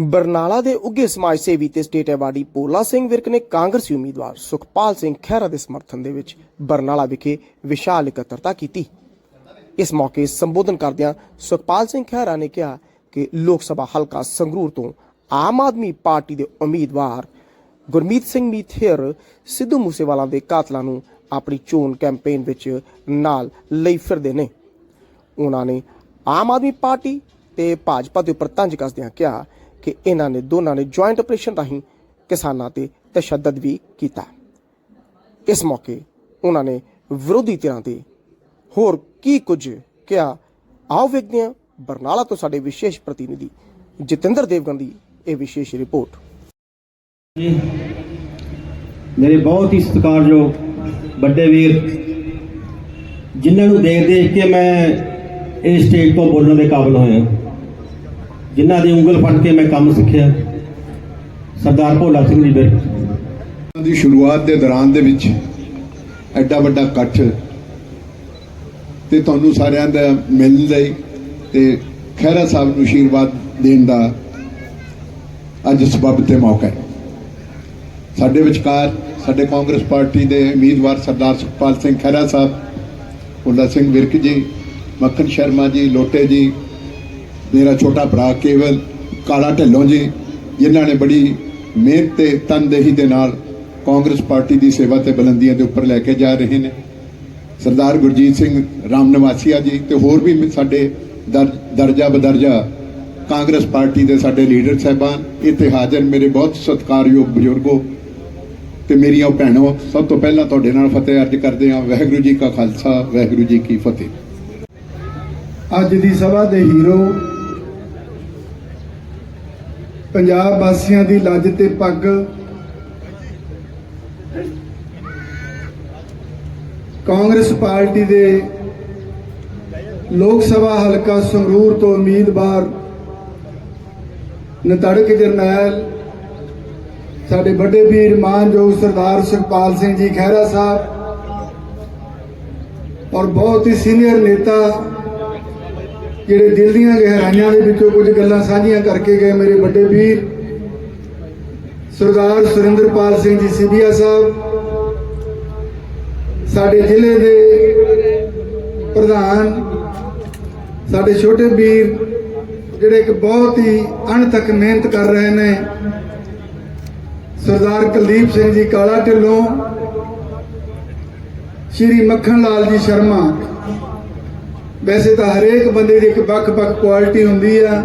ਬਰਨਾਲਾ ਦੇ ਉੱਗੇ ਸਮਾਜ ਸੇਵੀ ਤੇ ਸਟੇਟ ਐਵਾਰਡੀ ਪੋਲਾ ਸਿੰਘ ਵਿਰਕ ਨੇ ਕਾਂਗਰਸੀ ਉਮੀਦਵਾਰ ਸੁਖਪਾਲ ਸਿੰਘ ਖਹਿਰਾ ਦੇ ਸਮਰਥਨ ਦੇ ਵਿੱਚ ਬਰਨਾਲਾ ਵਿਖੇ ਵਿਸ਼ਾਲ ਇਕੱਤਰਤਾ ਕੀਤੀ। ਇਸ ਮੌਕੇ ਸੰਬੋਧਨ ਕਰਦਿਆਂ ਸੁਖਪਾਲ ਸਿੰਘ ਖਹਿਰਾ ਨੇ ਕਿਹਾ ਕਿ ਲੋਕ ਸਭਾ ਹਲਕਾ ਸੰਗਰੂਰ ਤੋਂ ਆਮ ਆਦਮੀ ਪਾਰਟੀ ਦੇ ਉਮੀਦਵਾਰ ਗੁਰਮੀਤ ਸਿੰਘ ਮੀਥੇਰ ਸਿੱਧੂ ਮੂਸੇਵਾਲਾ ਦੇ ਕਾਤਲਾਂ ਨੂੰ ਆਪਣੀ ਚੋਣ ਕੈਂਪੇਨ ਵਿੱਚ ਨਾਲ ਲਈ ਫਿਰਦੇ ਨੇ। ਉਹਨਾਂ ਨੇ ਆਮ ਆਦਮੀ ਪਾਰਟੀ ਤੇ ਭਾਜਪਾ ਦੇ ਉੱਪਰ ਤੰਜ ਕੱਸਦਿਆਂ ਕਿਹਾ ਕਿ ਇਹਨਾਂ ਨੇ ਦੋਨਾਂ ਨੇ ਜੁਆਇੰਟ ਆਪਰੇਸ਼ਨ ਰਾਹੀਂ ਕਿਸਾਨਾਂ ਤੇ ਤਸ਼ੱਦਦ ਵੀ ਕੀਤਾ। ਇਸ ਮੌਕੇ ਉਹਨਾਂ ਨੇ ਵਿਰੋਧੀ ਧਿਰਾਂ ਤੇ ਹੋਰ ਕੀ ਕੁਝ ਕਿਹਾ? ਆਓ ਵੇਖਦੇ ਹਾਂ। ਬਰਨਾਲਾ ਤੋਂ ਸਾਡੇ ਵਿਸ਼ੇਸ਼ ਪ੍ਰਤੀਨਿਧੀ ਜਤਿੰਦਰ ਦੇਵਗਨ ਦੀ ਇਹ ਵਿਸ਼ੇਸ਼ ਰਿਪੋਰਟ। ਮੇਰੇ ਬਹੁਤ ਹੀ ਸਤਿਕਾਰਯੋਗ ਵੱਡੇ ਵੀਰ, ਜਿਨ੍ਹਾਂ ਨੂੰ ਦੇਖ ਦੇਖ ਕੇ ਮੈਂ ਇਸ ਸਟੇਜ ਤੋਂ ਬੋਲਣ ਦੇ ਕਾਬਿਲ ਹੋਇਆ। ਜਿਨ੍ਹਾਂ ਦੀ ਉਂਗਲ ਫੜ ਕੇ ਮੈਂ ਕੰਮ ਸਿੱਖਿਆ। ਸਰਦਾਰ ਭੋਲਾ ਸਿੰਘ ਜੀ ਵਿਰਕ ਦੀ ਸ਼ੁਰੂਆਤ ਦੇ ਦੌਰਾਨ ਦੇ ਵਿੱਚ ਐਡਾ ਵੱਡਾ ਇਕੱਠ ਤੇ ਤੁਹਾਨੂੰ ਸਾਰਿਆਂ ਦਾ ਮਿਲਣ ਲਈ ਤੇ ਖਹਿਰਾ ਸਾਹਿਬ ਨੂੰ ਆਸ਼ੀਰਵਾਦ ਦੇਣ ਦਾ ਅੱਜ ਸਬਬ ਤੇ ਮੌਕਾ ਹੈ। ਸਾਡੇ ਵਿਚਕਾਰ ਸਾਡੇ ਕਾਂਗਰਸ ਪਾਰਟੀ ਦੇ ਉਮੀਦਵਾਰ ਸਰਦਾਰ ਸੁਖਪਾਲ ਸਿੰਘ ਖਹਿਰਾ ਸਾਹਿਬ, ਭੁੱਲਾ ਸਿੰਘ ਵਿਰਕ ਜੀ, ਮੱਖਣ ਸ਼ਰਮਾ ਜੀ, ਲੋਟੇ ਜੀ ਮੇਰਾ ਛੋਟਾ ਭਰਾ ਕੇਵਲ ਕਾਲਾ ਢੱਲੋਂ ਜੀ, ਜਿਨ੍ਹਾਂ ਨੇ ਬੜੀ ਮਿਹਨਤ ਤੇ ਤਨਦੇਹੀ ਦੇ ਨਾਲ ਕਾਂਗਰਸ ਪਾਰਟੀ ਦੀ ਸੇਵਾ ਤੇ ਬੁਲੰਦੀਆਂ ਦੇ ਉੱਪਰ ਲੈ ਕੇ ਜਾ ਰਹੇ ਨੇ। ਸਰਦਾਰ ਗੁਰਜੀਤ ਸਿੰਘ ਰਾਮ ਨਿਵਾਸੀਆ ਜੀ ਤੇ ਹੋਰ ਵੀ ਸਾਡੇ ਦਰ- ਦਰਜਾ ਬਦਰਜਾ ਕਾਂਗਰਸ ਪਾਰਟੀ ਦੇ ਸਾਡੇ ਲੀਡਰ ਸਾਹਿਬਾਨ, ਇੱਥੇ ਹਾਜ਼ਰ ਮੇਰੇ ਬਹੁਤ ਸਤਿਕਾਰਯੋਗ ਬਜ਼ੁਰਗੋ ਤੇ ਮੇਰੀਆਂ ਭੈਣੋ, ਸਭ ਤੋਂ ਪਹਿਲਾਂ ਤੁਹਾਡੇ ਨਾਲ ਫਤਿਹ ਅਰਜ ਕਰਦੇ ਹਾਂ, ਵਾਹਿਗੁਰੂ ਜੀ ਕਾ ਖਾਲਸਾ, ਵਾਹਿਗੁਰੂ ਜੀ ਕੀ ਫਤਿਹ। ਅੱਜ ਦੀ ਸਭਾ ਦੇ ਹੀਰੋ ਪੰਜਾਬ ਵਾਸੀਆਂ ਦੀ ਲੱਜ ਤੇ ਪੱਗ। ਕਾਂਗਰਸ ਪਾਰਟੀ ਦੇ ਲੋਕ ਸਭਾ ਹਲਕਾ ਸੰਗਰੂਰ ਤੋਂ ਉਮੀਦਵਾਰ ਨਤੜਕ ਜਰਨੈਲ, ਸਾਡੇ ਵੱਡੇ ਵੀਰ ਮਾਨਯੋਗ ਸਰਦਾਰ ਸੁਖਪਾਲ ਸਿੰਘ ਜੀ ਖਹਿਰਾ ਸਾਹਿਬ ਔਰ ਬਹੁਤ ਹੀ ਸੀਨੀਅਰ ਨੇਤਾ ਜਿਹੜੇ ਦਿਲ ਦੀਆਂ ਗਹਿਰਾਈਆਂ ਦੇ ਵਿੱਚੋਂ ਕੁਝ ਗੱਲਾਂ ਸਾਂਝੀਆਂ ਕਰਕੇ ਗਏ ਮੇਰੇ ਵੱਡੇ ਵੀਰ, ਸਰਦਾਰ ਸੁਰਿੰਦਰਪਾਲ ਸਿੰਘ ਜੀ ਸਿੱਧੀਆ ਸਾਹਿਬ, ਸਾਡੇ ਜ਼ਿਲ੍ਹੇ ਦੇ ਪ੍ਰਧਾਨ, ਸਾਡੇ ਛੋਟੇ ਵੀਰ, ਜਿਹੜੇ ਕਿ ਬਹੁਤ ਹੀ ਅਣਥੱਕ ਮਿਹਨਤ ਕਰ ਰਹੇ ਨੇ, ਸਰਦਾਰ ਕੁਲਦੀਪ ਸਿੰਘ ਜੀ ਕਾਲਾ ਢਿੱਲੋਂ, ਸ਼੍ਰੀ ਮੱਖਣ ਲਾਲ ਜੀ ਸ਼ਰਮਾ ਵੈਸੇ ਤਾਂ ਹਰੇਕ ਬੰਦੇ ਦੀ ਇੱਕ ਵੱਖ-ਵੱਖ ਕੁਆਲਿਟੀ ਹੁੰਦੀ ਆ।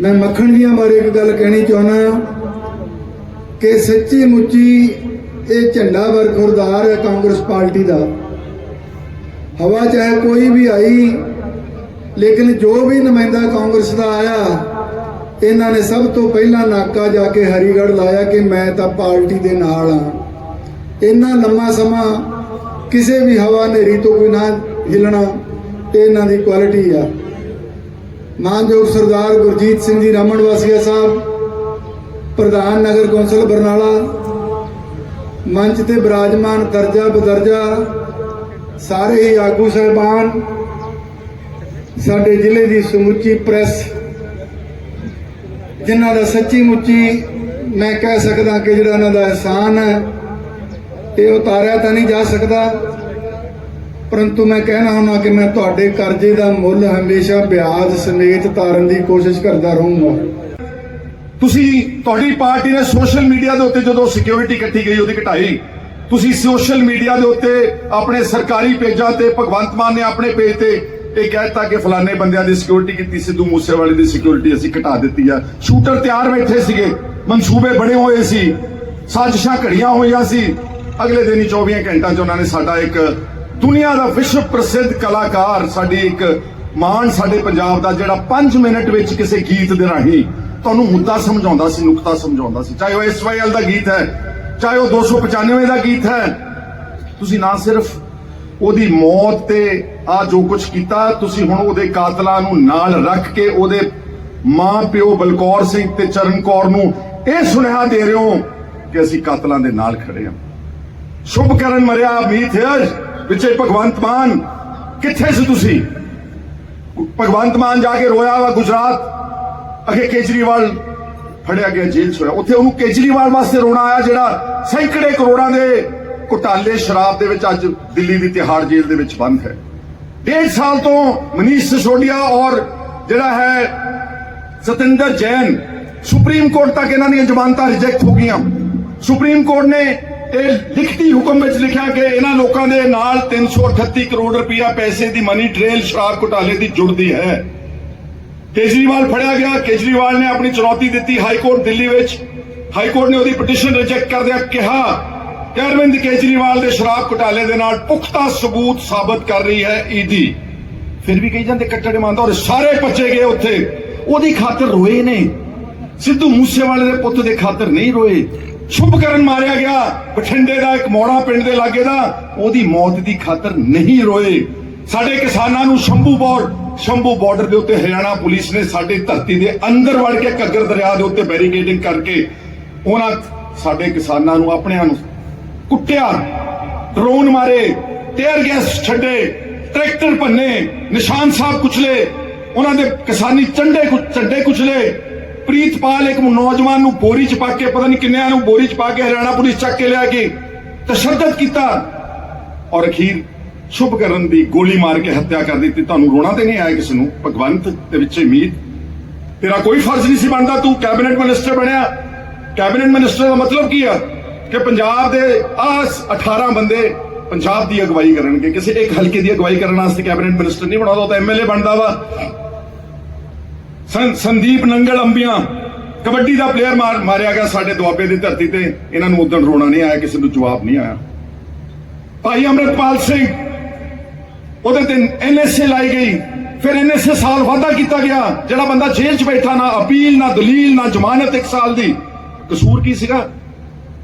ਮੈਂ ਮੱਖਣ ਜੀਆਂ ਬਾਰੇ ਇੱਕ ਗੱਲ ਕਹਿਣੀ ਚਾਹੁੰਦਾ ਕਿ ਸੱਚੀ ਮੁੱਚੀ ਇਹ ਝੰਡਾ ਵਰਖੁਰਦਾਰ ਹੈ ਕਾਂਗਰਸ ਪਾਰਟੀ ਦਾ। ਹਵਾ ਚਾਹੇ ਕੋਈ ਵੀ ਆਈ, ਲੇਕਿਨ ਜੋ ਵੀ ਨੁਮਾਇੰਦਾ ਕਾਂਗਰਸ ਦਾ ਆਇਆ, ਇਹਨਾਂ ਨੇ ਸਭ ਤੋਂ ਪਹਿਲਾਂ ਨਾਕਾ ਜਾ ਕੇ ਹਰੀਗੜ੍ਹ ਲਾਇਆ ਕਿ ਮੈਂ ਤਾਂ ਪਾਰਟੀ ਦੇ ਨਾਲ ਆ। ਇੰਨਾ ਲੰਮਾ ਸਮਾਂ ਕਿਸੇ ਵੀ ਹਵਾ ਹਨੇਰੀ ਤੋਂ ਬਿਨਾਂ ਹਿੱਲਣਾ ਇਹ ਇਹਨਾਂ ਦੀ ਕੁਆਲਿਟੀ ਆ। ਮਾਨਯੋਗ ਸਰਦਾਰ ਗੁਰਜੀਤ ਸਿੰਘ ਜੀ ਰਮਨ ਵਾਸੀਆ ਸਾਹਿਬ, ਪ੍ਰਧਾਨ ਨਗਰ ਕੌਂਸਲ ਬਰਨਾਲਾ, ਮੰਚ ਤੇ ਬਿਰਾਜਮਾਨ ਦਰਜਾ ਬਦਰਜਾ, ਸਾਰੇ ਹੀ ਆਗੂ ਸਹਿਬਾਨ, ਸਾਡੇ ਜ਼ਿਲ੍ਹੇ ਦੀ ਸਮੁੱਚੀ ਪ੍ਰੈਸ, ਜਿਨ੍ਹਾਂ ਦਾ ਸੱਚੀ ਮੁੱਚੀ ਮੈਂ ਕਹਿ ਸਕਦਾ ਕਿ ਜਿਹੜਾ ਇਹਨਾਂ ਦਾ ਅਹਿਸਾਨ ਹੈ, ਇਹ ਉਤਾਰਿਆ ਤਾਂ ਨਹੀਂ ਜਾ ਸਕਦਾ। ਪਰੰਤੂ ਮੈਂ ਕਹਿਣਾ ਹੁੰਦਾ ਕਿ ਮੈਂ ਤੁਹਾਡੇ ਕਰਜ਼ੇ ਦਾ ਮੁੱਲ ਹਮੇਸ਼ਾ ਵਿਆਜ ਸਮੇਤ ਤਾਰਨ ਦੀ ਕੋਸ਼ਿਸ਼ ਕਰਦਾ ਰਹੂੰਗਾ। ਤੁਸੀਂ ਤੁਹਾਡੀ ਪਾਰਟੀ ਨੇ ਸੋਸ਼ਲ ਮੀਡੀਆ ਦੇ ਉੱਤੇ ਜਦੋਂ ਸਿਕਿਉਰਿਟੀ ਇਕੱਠੀ ਗਈ ਉਹਦੀ ਘਟਾਈ ਤੁਸੀਂ ਸੋਸ਼ਲ ਮੀਡੀਆ ਦੇ ਉੱਤੇ ਆਪਣੇ ਸਰਕਾਰੀ ਪੇਜਾਂ ਤੇ ਭਗਵੰਤ ਮਾਨ ਨੇ ਆਪਣੇ ਪੇਜ ਤੇ ਇਹ ਕਹਿਤਾ ਕਿ ਫਲਾਣੇ ਬੰਦਿਆਂ ਦੀ ਸਿਕਿਉਰਿਟੀ ਕੀਤੀ ਸਿੱਧੂ ਮੂਸੇਵਾਲੇ ਦੀ ਸਿਕਿਉਰਿਟੀ ਅਸੀਂ ਘਟਾ ਦਿੱਤੀ ਆ। ਸ਼ੂਟਰ ਤਿਆਰ ਬੈਠੇ ਸੀਗੇ, ਮਨਸੂਬੇ ਬਣੇ ਹੋਏ ਸੀ, ਸਾਜ਼ਿਸ਼ਾਂ ਘੜੀਆਂ ਹੋਈਆਂ ਸੀ। ਅਗਲੇ ਦਿਨ ਹੀ 24 ਘੰਟਿਆਂ 'ਚ ਉਹਨਾਂ ਨੇ ਸਾਡਾ ਇੱਕ ਦੁਨੀਆ ਦਾ ਵਿਸ਼ਵ ਪ੍ਰਸਿੱਧ ਕਲਾਕਾਰ, ਸਾਡੀ ਇੱਕ ਮਾਨ ਸਾਡੇ ਪੰਜਾਬ ਦਾ ਜਿਹੜਾ 5 ਮਿੰਟ ਵਿੱਚ ਕਿਸੇ ਗੀਤ ਦੇ ਰਾਹੀਂ ਤੁਹਾਨੂੰ ਮੁੱਦਾ ਸਮਝਾਉਂਦਾ ਸੀ, ਨੁਕਤਾ ਸਮਝਾਉਂਦਾ ਸੀ। ਚਾਹੇ ਉਹ ਐਸਵਾਈਐਲ ਦਾ ਗੀਤ ਹੈ, ਚਾਹੇ ਉਹ 295 ਦਾ ਗੀਤ ਹੈ, ਤੁਸੀਂ ਨਾ ਸਿਰਫ ਉਹਦੀ ਮੌਤ ਤੇ ਆ ਜੋ ਕੁਝ ਕੀਤਾ, ਤੁਸੀਂ ਹੁਣ ਉਹਦੇ ਕਾਤਲਾਂ ਨੂੰ ਨਾਲ ਰੱਖ ਕੇ ਉਹਦੇ ਮਾਂ ਪਿਓ ਬਲਕੌਰ ਸਿੰਘ ਤੇ ਚਰਨ ਕੌਰ ਨੂੰ ਇਹ ਸੁਨੇਹਾ ਦੇ ਰਹੇ ਹੋ ਕਿ ਅਸੀਂ ਕਾਤਲਾਂ ਦੇ ਨਾਲ ਖੜੇ ਹਾਂ। ਸ਼ੁਭ ਕਰਨ ਮਰਿਆ, ਮੀਤ ਹੈ ਪਿੱਛੇ ਭਗਵੰਤ ਮਾਨ, ਕਿੱਥੇ ਸੀ ਤੁਸੀਂ? ਭਗਵੰਤ ਮਾਨ ਜਾ ਕੇ ਰੋਇਆ ਵਾ ਗੁਜਰਾਤ, ਅਗੇ ਕੇਜਰੀਵਾਲ ਫੜਿਆ ਗਿਆ ਜੇਲ੍ਹ 'ਚ ਉੱਥੇ ਉਹਨੂੰ ਕੇਜਰੀਵਾਲ ਵਾਸਤੇ ਰੋਣਾ ਆਇਆ ਜਿਹੜਾ ਸੈਂਕੜੇ ਕਰੋੜਾਂ ਦੇ ਘੁਟਾਲੇ ਸ਼ਰਾਬ ਦੇ ਵਿੱਚ ਅੱਜ ਦਿੱਲੀ ਦੀ ਤਿਹਾੜ ਜੇਲ੍ਹ ਦੇ ਵਿੱਚ ਬੰਦ ਹੈ। ਡੇਢ ਸਾਲ ਤੋਂ ਮਨੀਸ਼ ਸਿਸੋਡੀਆ ਔਰ ਜਿਹੜਾ ਹੈ ਸਤਿੰਦਰ ਜੈਨ ਸੁਪਰੀਮ ਕੋਰਟ ਤੱਕ ਇਹਨਾਂ ਦੀਆਂ ਜ਼ਮਾਨਤਾਂ ਰਿਜੈਕਟ ਹੋ ਗਈਆਂ। ਸੁਪਰੀਮ ਕੋਰਟ ਨੇ ਇਹ ਲਿਖਤੀ ਹੁਕਮ ਵਿੱਚ ਲਿਖਿਆ ਕਿ ਇਹਨਾਂ ਲੋਕਾਂ ਦੇ ਨਾਲ 338 ਕਰੋੜ ਰੁਪਇਆ ਪੈਸੇ ਦੀ ਮਨੀ ਟ੍ਰੇਲ ਸ਼ਰਾਬ ਘੁਟਾਲੇ ਦੀ ਜੁੜਦੀ ਹੈ। ਕੇਜਰੀਵਾਲ ਫੜਿਆ ਗਿਆ। ਕੇਜਰੀਵਾਲ ਨੇ ਆਪਣੀ ਚੁਣੌਤੀ ਦਿੱਤੀ ਹਾਈ ਕੋਰਟ ਦਿੱਲੀ ਵਿੱਚ। ਹਾਈ ਕੋਰਟ ਨੇ ਉਹਦੀ ਪਟੀਸ਼ਨ ਰਿਜੈਕਟ ਕਰਦਿਆਂ ਕਿਹਾ ਕਿ ਅਰਵਿੰਦ ਕੇਜਰੀਵਾਲ ਦੇ ਸ਼ਰਾਬ ਘੁਟਾਲੇ ਦੇ ਨਾਲ ਪੁਖਤਾ ਸਬੂਤ ਸਾਬਤ ਕਰ ਰਹੀ ਹੈ ਈਡੀ। ਫਿਰ ਵੀ ਕਹੀ ਜਾਂਦੇ ਕੱਟੜ ਇਮਾਨਦਾਰ ਔਰ ਸਾਰੇ ਬੱਚੇ ਗਏ ਉੱਥੇ। ਉਹਦੀ ਖਾਤਰ ਰੋਏ ਨੇ। ਸਿੱਧੂ ਮੂਸੇਵਾਲੇ ਦੇ ਪੁੱਤ ਦੇ ਖਾਤਰ ਨਹੀਂ ਰੋਏ। ਸ਼ੁਭਕਰਨ ਮਾਰਿਆ ਗਿਆ। ਬਠਿੰਡੇ ਦਾ ਇੱਕ ਮੋੜਾ ਪਿੰਡ ਦੇ ਲਾਗੇ ਦਾ, ਉਹਦੀ ਮੌਤ ਦੀ ਖਾਤਰ ਨਹੀਂ ਰੋਏ। ਸਾਡੇ ਕਿਸਾਨਾਂ ਨੂੰ ਸ਼ੰਭੂ ਬੋਰਡ ਸ਼ੰਭੂ ਬਾਰਡਰ ਦੇ ਉੱਤੇ ਹਰਿਆਣਾ ਪੁਲਿਸ ਨੇ ਸਾਡੀ ਧਰਤੀ ਦੇ ਅੰਦਰ ਵੜ ਕੇ ਘੱਗਰ ਦਰਿਆ ਦੇ ਉੱਤੇ ਬੈਰੀਕੇਡਿੰਗ ਕਰਕੇ ਉਹਨਾਂ ਸਾਡੇ ਕਿਸਾਨਾਂ ਨੂੰ ਆਪਣਿਆਂ ਨੂੰ ਕੁੱਟਿਆ ਡਰੋਨ ਮਾਰੇ ਟੇਅਰ ਗੈਸ ਛੱਡੇ ਟਰੈਕਟਰ ਭੰਨੇ, ਨਿਸ਼ਾਨ ਸਾਹਿਬ ਕੁਚਲੇ, ਉਹਨਾਂ ਦੇ ਕਿਸਾਨੀ ਚੰਡੇ ਕੁ ਝੰਡੇ ਕੁਚਲੇ। ਪ੍ਰੀਤਪਾਲ ਇੱਕ ਨੌਜਵਾਨ ਨੂੰ ਬੋਰੀ ਚ ਪਾ ਕੇ, ਪਤਾ ਨਹੀਂ ਕਿੰਨਿਆਂ ਨੂੰ ਬੋਰੀ ਚ ਪਾ ਕੇ ਹਰਿਆਣਾ ਪੁਲਿਸ ਚੱਕ ਕੇ ਲਿਆ ਕੇ ਤਸ਼ੱਦਦ ਕੀਤਾ। ਔਰ ਅਖੀਰ ਸ਼ੁਭ ਕਰਨ ਦੀ ਗੋਲੀ ਮਾਰ ਕੇ ਹੱਤਿਆ ਕਰ ਦਿੱਤੀ। ਤੁਹਾਨੂੰ ਰੋਣਾ ਤੇ ਨਹੀਂ ਆਇਆ ਕਿਸੇ ਨੂੰ? ਭਗਵੰਤ ਦੇ ਵਿੱਚ ਮੀਤ। ਤੇਰਾ ਕੋਈ ਫਰਜ਼ ਨਹੀਂ ਸੀ ਬਣਦਾ, ਤੂੰ ਕੈਬਨਿਟ ਮਿਨਿਸਟਰ ਬਣਿਆ। ਕੈਬਨਿਟ ਮਿਨਿਸਟਰ ਦਾ ਮਤਲਬ ਕੀ ਆ? ਕਿ ਪੰਜਾਬ ਦੇ ਆਸ 18 ਬੰਦੇ ਪੰਜਾਬ ਦੀ ਅਗਵਾਈ ਕਰਨਗੇ। ਕਿਸੇ ਇੱਕ ਹਲਕੇ ਦੀ ਅਗਵਾਈ ਕਰਨ ਵਾਸਤੇ ਕੈਬਨਿਟ ਮਿਨਿਸਟਰ ਨਹੀਂ ਬਣਾਉਂਦਾ, ਉਹ ਤਾਂ ਐਮਐਲਏ ਬਣਦਾ ਵਾ। ਸੰਦੀਪ ਨੰਗਲ ਅੰਬੀਆਂ। ਕਬੱਡੀ ਦਾ ਪਲੇਅਰ ਮਾਰਿਆ ਗਿਆ ਸਾਡੇ ਦੁਆਬੇ ਦੀ ਧਰਤੀ ਤੇ। ਇਹਨਾਂ ਨੂੰ ਉਦੋਂ ਰੋਣਾ ਨਹੀਂ ਆਇਆ, ਕਿਸੇ ਨੂੰ ਜਵਾਬ ਨਹੀਂ ਆਇਆ। ਭਾਈ ਅਮਰਤਪਾਲ ਸਿੰਘ, ਉਹਦੇ ਤੇ ਐਨਐਸਏ ਲਾਈ ਗਈ। ਫਿਰ ਐਨਐਸਏ ਸਾਲ ਵਾਧਾ ਕੀਤਾ ਗਿਆ। ਜਿਹੜਾ ਬੰਦਾ ਜੇਲ੍ਹ 'ਚ ਬੈਠਾ ਨਾ ਅਪੀਲ, ਨਾ ਦਲੀਲ, ਨਾ ਜ਼ਮਾਨਤ ਇੱਕ ਸਾਲ ਦੀ। ਕਸੂਰ ਕੀ ਸੀਗਾ?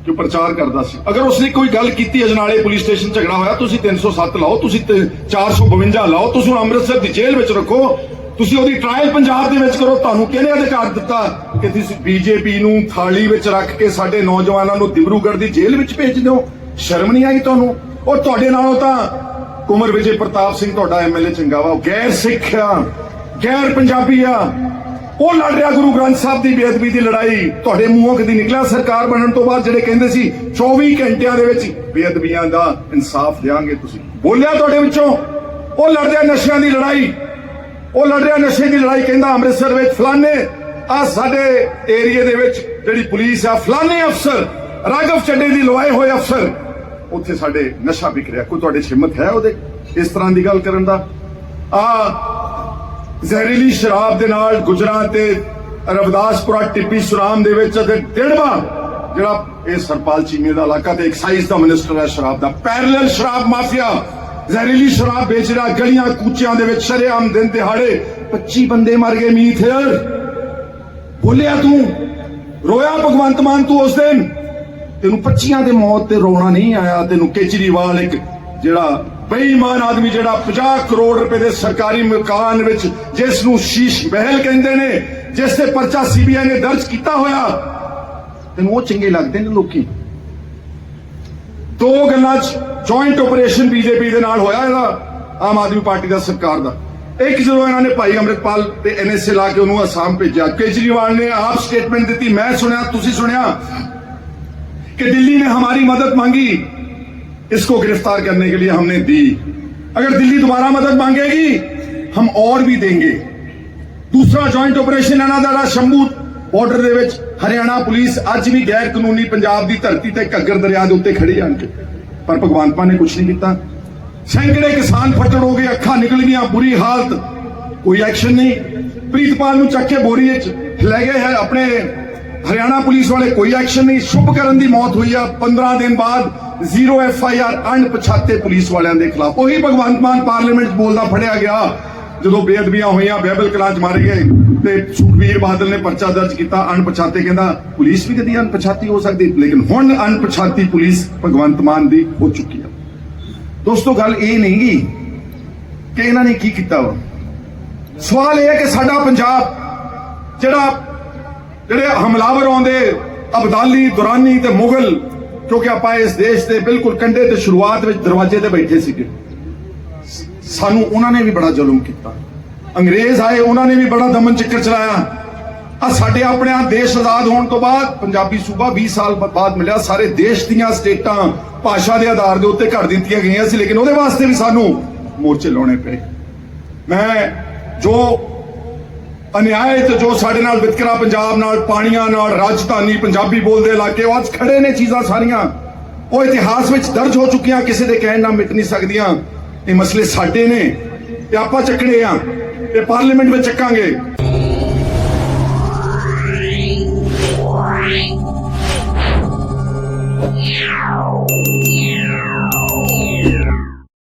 ਕਿ ਪ੍ਰਚਾਰ ਕਰਦਾ ਸੀ। ਅਗਰ ਉਸਨੇ ਕੋਈ ਗੱਲ ਕੀਤੀ ਅਜਨਾਲੇ ਪੁਲਿਸ ਸਟੇਸ਼ਨ ਝਗੜਾ ਹੋਇਆ, ਤੁਸੀਂ 307 ਲਾਓ, ਤੁਸੀਂ ਤੇ 452 ਲਾਓ, ਤੁਸੀਂ ਅੰਮ੍ਰਿਤਸਰ ਦੀ ਜੇਲ੍ਹ ਵਿੱਚ ਰੱਖੋ ਤੁਸੀਂ ਉਹਦੀ ਟ੍ਰਾਇਲ ਪੰਜਾਬ ਦੇ ਵਿੱਚ ਕਰੋ, ਤੁਹਾਨੂੰ ਕਿਹਨੇ ਅਧਿਕਾਰ ਦਿੱਤਾ ਕਿ ਤੁਸੀਂ ਬੀਜੇਪੀ ਨੂੰ ਥਾਲੀ ਵਿੱਚ ਰੱਖ ਕੇ ਸਾਡੇ ਨੌਜਵਾਨਾਂ ਨੂੰ ਦਿਬਰੂਗੜ੍ਹ ਦੀ ਜੇਲ੍ਹ ਵਿੱਚ ਭੇਜ ਦਿਓ? ਸ਼ਰਮ ਨਹੀਂ ਆਈ ਤੁਹਾਨੂੰ? ਉਹ ਤੁਹਾਡੇ ਨਾਲੋਂ ਤਾਂ ਕੁਮਰ ਵਿਜੇ ਪ੍ਰਤਾਪ ਸਿੰਘ ਤੁਹਾਡਾ ਐਮਐਲਏ ਚੰਗਾ ਉਹ ਗੈਰ ਸਿੱਖ ਆ ਗੈਰ ਪੰਜਾਬੀ ਆ। ਉਹ ਲੜ ਰਿਹਾ ਗੁਰੂ ਗ੍ਰੰਥ ਸਾਹਿਬ ਦੀ ਬੇਅਦਬੀ ਦੀ ਲੜਾਈ। ਤੁਹਾਡੇ ਮੂੰਹੋਂ ਕਦੀ ਨਿਕਲਿਆ ਸਰਕਾਰ ਬਣਨ ਤੋਂ ਬਾਅਦ ਜਿਹੜੇ ਕਹਿੰਦੇ ਸੀ 24 ਘੰਟਿਆਂ ਦੇ ਵਿੱਚ ਬੇਅਦਬੀਆਂ ਦਾ ਇਨਸਾਫ ਦੇਾਂਗੇ ਤੁਸੀਂ। ਬੋਲਿਆ ਤੁਹਾਡੇ ਵਿੱਚੋਂ, ਉਹ ਲੜ ਰਿਹਾ ਨਸ਼ਿਆਂ ਦੀ ਲੜਾਈ। ਉਹ ਲੜ ਰਿਹਾ ਨਸ਼ੇ ਦੀ ਲੜਾਈ ਕਹਿੰਦਾ ਅੰਮ੍ਰਿਤਸਰ ਵਿੱਚ ਫਲਾਣੇ ਆ ਸਾਡੇ ਏਰੀਏ ਦੇ ਵਿੱਚ ਜਿਹੜੀ ਪੁਲਿਸ ਆ ਫਲਾਣੇ ਅਫਸਰ, ਰਾਘਵ ਚੱਡੇ ਦੀ ਲਵਾਏ ਹੋਏ ਅਫਸਰ, ਉੱਥੇ ਸਾਡੇ ਨਸ਼ਾ ਵਿਕ ਰਿਹਾ। ਕੋਈ ਤੁਹਾਡੇ ਹਿੰਮਤ ਹੈ ਉਹਦੇ ਇਸ ਤਰ੍ਹਾਂ ਦੀ ਗੱਲ ਕਰਨ ਦਾ? ਆ ਜ਼ਹਿਰੀਲੀ ਸ਼ਰਾਬ ਦੇ ਨਾਲ ਗੁਜਰਾਤ ਤੇ ਰਵਦਾਸਪੁਰਾ ਟਿੱਪੀ ਸੁਰਾਮ ਦੇ ਵਿੱਚ ਅਤੇ ਡਿੜਵਾ, ਜਿਹੜਾ ਇਹ ਸਰਪਾਲ ਚੀਮੇ ਦਾ ਇਲਾਕਾ ਤੇ ਐਕਸਾਈਜ਼ ਦਾ ਮਿਨਿਸਟਰ ਹੈ ਸ਼ਰਾਬ ਦਾ। ਪੈਰਲਲ ਸ਼ਰਾਬ ਮਾਫੀਆ। ਜ਼ਹਿਰੀਲੀ ਸ਼ਰਾਬ ਵੇਚ ਰਿਹਾ, ਗਲੀਆਂ ਕੂਚਿਆਂ ਦੇ ਵਿੱਚ ਸ਼ਰੇਆਮ ਦਿਨ ਦਿਹਾੜੇ 25 ਬੰਦੇ ਮਰ ਗਏ, ਮੀਤ ਬੋਲਿਆ ਤੂੰ, ਰੋਇਆ ਭਗਵੰਤ ਮਾਨ ਤੂੰ ਉਸ ਦਿਨ? ਤੈਨੂੰ 25 ਦੇ ਮੌਤ ਤੇ ਰੋਣਾ ਨਹੀਂ ਆਇਆ, ਤੈਨੂੰ ਕੇਜਰੀਵਾਲ ਇੱਕ ਜਿਹੜਾ ਬੇਈਮਾਨ ਆਦਮੀ ਜਿਹੜਾ 50 ਕਰੋੜ ਰੁਪਏ ਦੇ ਸਰਕਾਰੀ ਮਕਾਨ ਵਿੱਚ ਜਿਸ ਨੂੰ ਸ਼ੀਸ਼ ਮਹਿਲ ਕਹਿੰਦੇ ਨੇ, ਜਿਸ ਤੇ ਪਰਚਾ ਸੀਬੀਆਈ ਨੇ ਦਰਜ ਕੀਤਾ ਹੋਇਆ, ਤੈਨੂੰ ਉਹ ਚੰਗੇ ਲੱਗਦੇ ਨੇ ਲੋਕੀ? ਦੋ ਗੱਲਾਂ 'ਚ ਜੁਆਇੰਟ ਆਪਰੇਸ਼ਨ ਬੀਜੇਪੀ ਦੇ ਨਾਲ ਹੋਇਆ ਇਹਦਾ ਆਮ ਆਦਮੀ ਪਾਰਟੀ ਦਾ ਸਰਕਾਰ ਦਾ ਇੱਕ ਜਦੋਂ ਇਹਨਾਂ ਨੇ ਭਾਈ ਅੰਮ੍ਰਿਤਪਾਲ ਤੇ ਐਨਐਸਏ ਲਾ ਕੇ ਉਹਨੂੰ ਅਸਾਮ ਭੇਜਿਆ ਕੇਜਰੀਵਾਲ ਨੇ ਆਪ ਸਟੇਟਮੈਂਟ ਦਿੱਤੀ ਮੈਂ ਸੁਣਿਆ ਤੁਸੀਂ ਸੁਣਿਆ कि दिल्ली ने हमारी मदद मांगी इसको गिरफ्तार करने के लिए हमने दी अगर दिल्ली दोबारा मदद मांगेगी हम और भी देंगे ਦੂਸਰਾ ਜੁਆਇੰਟ ਆਪਰੇਸ਼ਨ ਇਹਨਾਂ ਦਾ ਜਿਹੜਾ ਸ਼ੰਭੂ ਬਾਰਡਰ ਦੇ ਵਿੱਚ ਹਰਿਆਣਾ ਪੁਲਿਸ ਅੱਜ ਵੀ ਗੈਰ ਕਾਨੂੰਨੀ ਪੰਜਾਬ ਦੀ ਧਰਤੀ ਤੇ ਘੱਗਰ ਦਰਿਆ ਦੇ ਉੱਤੇ ਖੜੀ ਆਣ ਕੇ ਪਰ ਭਗਵੰਤ ਮਾਨ ਨੇ ਕੁਝ ਨਹੀਂ ਕੀਤਾ। ਸੈਂਕੜੇ ਕਿਸਾਨ ਫੱਟੜ ਹੋ ਗਏ, ਅੱਖਾਂ ਨਿਕਲ ਗਈਆਂ, ਬੁਰੀ ਹਾਲਤ। ਕੋਈ ਐਕਸ਼ਨ ਨਹੀਂ। ਪ੍ਰੀਤਪਾਲ ਨੂੰ ਚੱਕ ਕੇ ਬੋਰੀ ਵਿੱਚ ਲੈ ਗਏ ਹੈ ਆਪਣੇ ਹਰਿਆਣਾ ਪੁਲਿਸ ਵਾਲੇ। ਕੋਈ ਐਕਸ਼ਨ ਨਹੀਂ। ਸ਼ੁਭ ਕਰਨ ਦੀ ਮੌਤ ਹੋਈ ਆ। 15 ਦਿਨ ਬਾਅਦ ਜ਼ੀਰੋ ਐਫ ਆਈ ਆਰ ਅਣਪਛਾਤੇ ਪੁਲਿਸ ਵਾਲਿਆਂ ਦੇ ਖਿਲਾਫ। ਉਹੀ ਭਗਵੰਤ ਮਾਨ ਪਾਰਲੀਮੈਂਟ 'ਚ ਬੋਲਦਾ ਫੜਿਆ ਗਿਆ। ਜਦੋਂ ਬੇਅਦਬੀਆਂ ਹੋਈਆਂ, ਬਹਿਬਲ ਕਲਾਂ 'ਚ ਮਾਰੇ ਗਏ ਤੇ ਸੁਖਬੀਰ ਬਾਦਲ ਨੇ ਪਰਚਾ ਦਰਜ ਕੀਤਾ ਅਣਪਛਾਤੇ, ਕਹਿੰਦਾ ਪੁਲਿਸ ਵੀ ਕਦੀ ਅਣਪਛਾਤੀ ਹੋ ਸਕਦੀ, ਲੇਕਿਨ ਹੁਣ ਅਣਪਛਾਤੀ ਪੁਲਿਸ ਭਗਵੰਤ ਮਾਨ ਦੀ ਹੋ ਚੁੱਕੀ ਆ। ਦੋਸਤੋ, ਗੱਲ ਇਹ ਨਹੀਂ ਕਿ ਇਹਨਾਂ ਨੇ ਕੀ ਕੀਤਾ ਵਾ। ਸਵਾਲ ਇਹ ਹੈ ਕਿ ਸਾਡਾ ਪੰਜਾਬ ਜਿਹੜਾ ਜਿਹੜੇ ਹਮਲਾਵਰ ਆਉਂਦੇ, ਅਬਦਾਲੀ, ਦੁਰਾਨੀ ਤੇ ਮੁਗਲ, ਕਿਉਂਕਿ ਆਪਾਂ ਇਸ ਦੇਸ਼ ਦੇ ਬਿਲਕੁਲ ਕੰਢੇ ਤੇ ਸ਼ੁਰੂਆਤ ਵਿੱਚ ਦਰਵਾਜ਼ੇ ਤੇ ਬੈਠੇ ਸੀਗੇ। ਸਾਨੂੰ ਉਹਨਾਂ ਨੇ ਵੀ ਬੜਾ ਜ਼ੁਲਮ ਕੀਤਾ। ਅੰਗਰੇਜ਼ ਆਏ, ਉਹਨਾਂ ਨੇ ਵੀ ਬੜਾ ਦਮਨ ਚੱਕਰ ਚਲਾਇਆ। ਆ ਸਾਡੇ ਆਪਣੇ ਆ ਦੇਸ਼ ਆਜ਼ਾਦ ਹੋਣ ਤੋਂ ਬਾਅਦ ਪੰਜਾਬੀ ਸੂਬਾ 20 ਸਾਲ ਬਾਅਦ ਮਿਲਿਆ। ਸਾਰੇ ਦੇਸ਼ ਦੀਆਂ ਸਟੇਟਾਂ ਭਾਸ਼ਾ ਦੇ ਆਧਾਰ ਦੇ ਉੱਤੇ ਘੜ ਦਿੱਤੀਆਂ ਗਈਆਂ ਸੀ, ਲੇਕਿਨ ਉਹਦੇ ਵਾਸਤੇ ਵੀ ਸਾਨੂੰ ਮੋਰਚੇ ਲਾਉਣੇ ਪਏ। ਮੈਂ ਜੋ ਅਨਿਆਏ ਤੇ ਜੋ ਸਾਡੇ ਨਾਲ ਵਿਤਕਰਾ ਪੰਜਾਬ ਨਾਲ, ਪਾਣੀਆਂ ਨਾਲ, ਰਾਜਧਾਨੀ, ਪੰਜਾਬੀ ਬੋਲਦੇ ਇਲਾਕੇ, ਉਹ ਅੱਜ ਖੜੇ ਨੇ ਚੀਜ਼ਾਂ ਸਾਰੀਆਂ। ਉਹ ਇਤਿਹਾਸ ਵਿੱਚ ਦਰਜ ਹੋ ਚੁੱਕੀਆਂ, ਕਿਸੇ ਦੇ ਕਹਿਣ ਨਾਲ ਮਿਟ ਨਹੀਂ ਸਕਦੀਆਂ। ਇਹ ਮਸਲੇ ਸਾਡੇ ਨੇ ਤੇ ਆਪਾਂ ਚੱਕਣੇ ਆ ਤੇ ਪਾਰਲੀਮੈਂਟ ਵਿੱਚ ਚੱਕਾਂਗੇ Yeah.